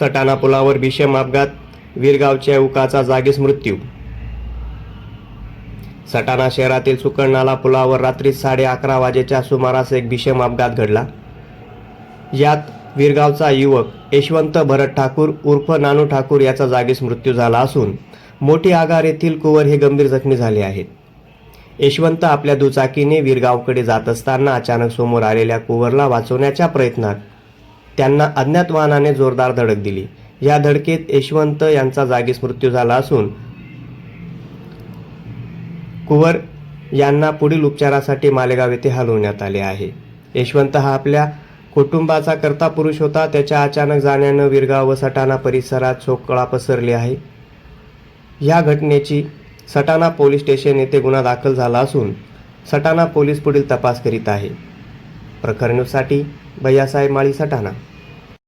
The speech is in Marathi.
सटाणा पुलावर भीषण अपघात वीरगावच्या युवकाचा जागीच मृत्यू. सटाणा शहरातील सुकळनाला पुलावर रात्री साडे अकरा वाजेच्या सुमारास एक भीषण अपघात घडला. यात वीरगावचा युवक यशवंत भरत ठाकूर उर्फ नानू ठाकूर याचा जागीच मृत्यू झाला असून मोठी आगार येथील कुवर हे गंभीर जखमी झाले आहेत. यशवंत आपल्या दुचाकीने वीरगावकडे जात असताना अचानक समोर आलेल्या कुवरला वाचवण्याच्या प्रयत्नात त्यांना अज्ञात वाहनाने जोरदार धडक दिली. या धडकेत यशवंत यांचा जागीच मृत्यू झाला असून कुवर यांना पुढील उपचारासाठी मालेगाव येथे हलवण्यात आले आहे. यशवंत हा आपल्या कुटुंबाचा कर्ता पुरुष होता. त्याच्या अचानक जाण्यानं वीरगाव व सटाणा परिसरात शोककळा पसरली आहे. या घटनेची सटाणा पोलीस स्टेशन येथे गुन्हा दाखल झाला असून सटाणा पोलीस पुढील तपास करीत आहे. प्रकरणसाठी भैयासाहेब माळी सटाणा.